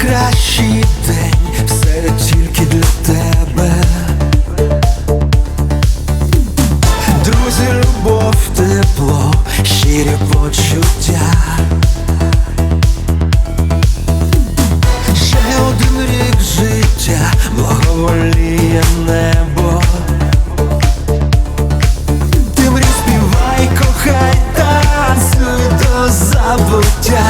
Кращий день, все тільки для тебе. Друзі, любов, тепло, щирі почуття. Ще один рік життя, благоволіє небо. Ти мрій співай, кохай, танцюй до забуття.